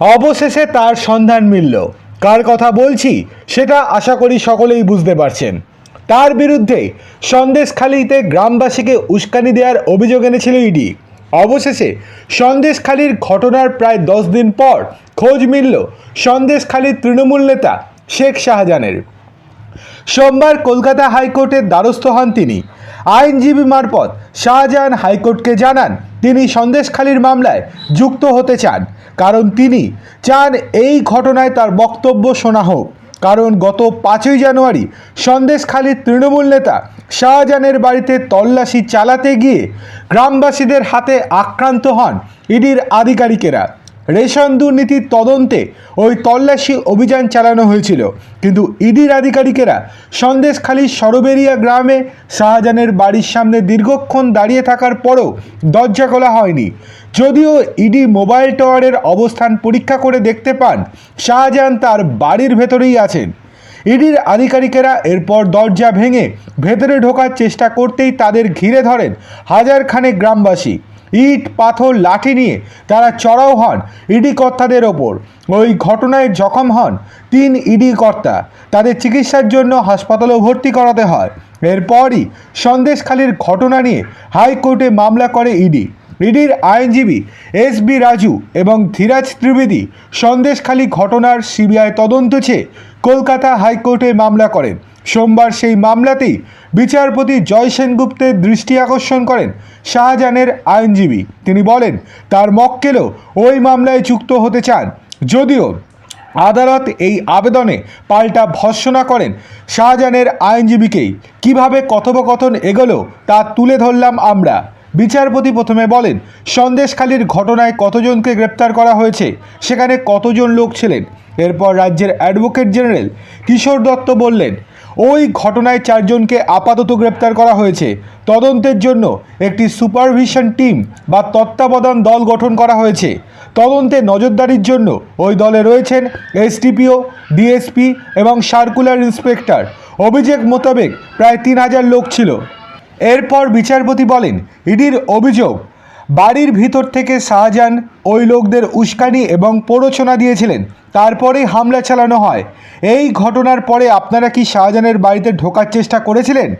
অবশেষে তার সন্ধান মিলল। কার কথা বলছি, সেটা আশা করি সকলেই বুঝতে পারছেন। তার বিরুদ্ধে সন্দেশখালীতে গ্রামবাসীকে উস্কানি দেওয়ার অভিযোগ এনেছিল ইডি। অবশেষে সন্দেশখালীর ঘটনার প্রায় দশ দিন পর খোঁজ মিলল সন্দেশখালীর তৃণমূল নেতা শেখ শাহজাহানের। সোমবার কলকাতা হাইকোর্টের দ্বারস্থ হন তিনি। আইনজীবী মারফত শাহজাহান হাইকোর্টকে জানান তিনি সন্দেশখালির মামলায় যুক্ত হতে চান। কারণ তিনি চান এই ঘটনায় তার বক্তব্য শোনা হোক। কারণ গত পাঁচই জানুয়ারি সন্দেশখালীর তৃণমূল নেতা শাহজাহানের বাড়িতে তল্লাশি চালাতে গিয়ে গ্রামবাসীদের হাতে আক্রান্ত হন ইডির আধিকারিকেরা। রেশন দুর্নীতির তদন্তে ওই তল্লাশি অভিযান চালানো হয়েছিল। কিন্তু ইডির আধিকারিকেরা সন্দেশখালীর সরবেরিয়া গ্রামে শাহজাহানের বাড়ির সামনে দীর্ঘক্ষণ দাঁড়িয়ে থাকার পরও দরজা খোলা হয়নি। যদিও ইডি মোবাইল টাওয়ারের অবস্থান পরীক্ষা করে দেখতে পান, শাহজাহান তার বাড়ির ভেতরেই আছেন। ইডির আধিকারিকেরা এরপর দরজা ভেঙে ভেতরে ঢোকার চেষ্টা করতেই তাদের ঘিরে ধরেন হাজারখানে গ্রামবাসী। ইট, পাথর, লাঠি নিয়ে তারা চড়াও হন ইডি কর্তাদের ওপর। ওই ঘটনায় জখম হন তিন ইডি কর্তা। তাদের চিকিৎসার জন্য হাসপাতালেও ভর্তি করাতে হয়। এরপরই সন্দেশখালীর ঘটনা নিয়ে হাইকোর্টে মামলা করে ইডি। ইডির আইনজীবী এস বি রাজু এবং ধীরাজ ত্রিবেদী সন্দেশখালী ঘটনার সিবিআই তদন্ত চেয়ে কলকাতা হাইকোর্টে মামলা করেন। সোমবার সেই মামলাতেই বিচারপতি জয় সেনগুপ্তের দৃষ্টি আকর্ষণ করেন শাহজাহানের আইনজীবী। তিনি বলেন, তার মক্কেলও ওই মামলায় যুক্ত হতে চান। যদিও আদালত এই আবেদনে পাল্টা ভর্সনা করেন শাহজাহানের আইনজীবীকেই। কীভাবে কথোপকথন এগোলো তা তুলে ধরলাম আমরা। বিচারপতি প্রথমে বলেন, সন্দেশখালীর ঘটনায় কতজনকে গ্রেপ্তার করা হয়েছে, সেখানে কতজন লোক ছিলেন? এরপর রাজ্যের অ্যাডভোকেট জেনারেল কিশোর দত্ত বললেন ওই ঘটনায় চারজনকে আপাতত গ্রেপ্তার করা হয়েছে। তদন্তের জন্য একটি সুপারভিশন টিম বা তত্ত্বাবধান দল গঠন করা হয়েছে। তদন্তে নজরদারির জন্য ওই দলে রয়েছেন এসটিপিও ডিএসপি এবং সার্কুলার ইন্সপেক্টর। অভিযোগ মোতাবেক প্রায় তিন হাজার লোক ছিল। এরপর বিচারপতি বলেন, ইডির অভিযোগ বাড়ির ভিতর থেকে শাহজাহান ওই লোকদের উস্কানি এবং প্ররোচনা দিয়েছিলেন। তারপরেই হামলা চালানো হয়। এই ঘটনার পরে আপনারা কি শাহজাহানের বাড়িতে ঢোকার চেষ্টা করেছিলেন?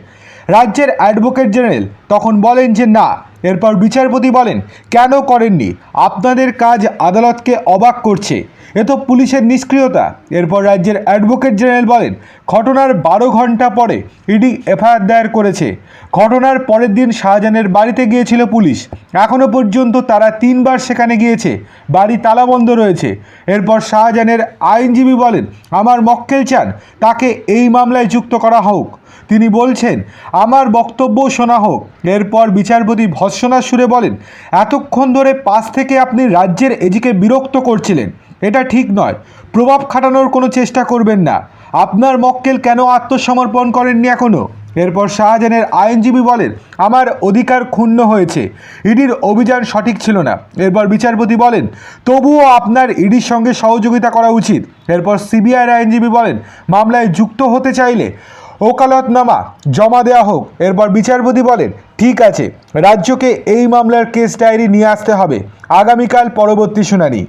রাজ্যের অ্যাডভোকেট জেনারেল তখন বলেন যে না। এরপর বিচারপতি বলেন, কেন করেননি? আপনাদের কাজ আদালতকে অবাক করছে। এ তো পুলিশের নিষ্ক্রিয়তা। এরপর রাজ্যের অ্যাডভোকেট জেনারেল বলেন, ঘটনার বারো ঘণ্টা পরে ইডি এফআইআর দায়ের করেছে। ঘটনার পরের দিন শাহজাহানের বাড়িতে গিয়েছিল পুলিশ। এখনও পর্যন্ত তারা তিনবার সেখানে গিয়েছে। বাড়ি তালাবন্ধ রয়েছে। এরপর শাহজাহানের আইনজীবী বলেন, আমার মক্কেল চান তাকে এই মামলায় যুক্ত করা হোক। তিনি বলছেন, আমার বক্তব্য শোনা হোক। এরপর বিচারপতি ভৎসনার সুরে বলেন, এতক্ষণ ধরে পাশ থেকে আপনি রাজ্যের এজিকে বিরক্ত করছিলেন। এটা ঠিক নয়। প্রভাব খাটানোর কোনো চেষ্টা করবেন না। আপনার মক্কেল কেন আত্মসমর্পণ করেননি এখনও এরপর শাহজাহানের আইনজীবী বলেন, আমার অধিকার ক্ষুণ্ণ হয়েছে। ইডির অভিযান সঠিক ছিল না। এরপর বিচারপতি বলেন, তবুও আপনার ইডির সঙ্গে সহযোগিতা করা উচিত। এরপর সিবিআইয়ের আইনজীবী বলেন, মামলায় যুক্ত হতে চাইলে ওকালতনামা জমা দেওয়া হোক। এরপর বিচারপতি বলেন, ঠিক আছে, রাজ্যকে এই মামলার কেস ডায়েরি নিয়ে আসতে হবে। আগামীকাল পরবর্তী শুনানি।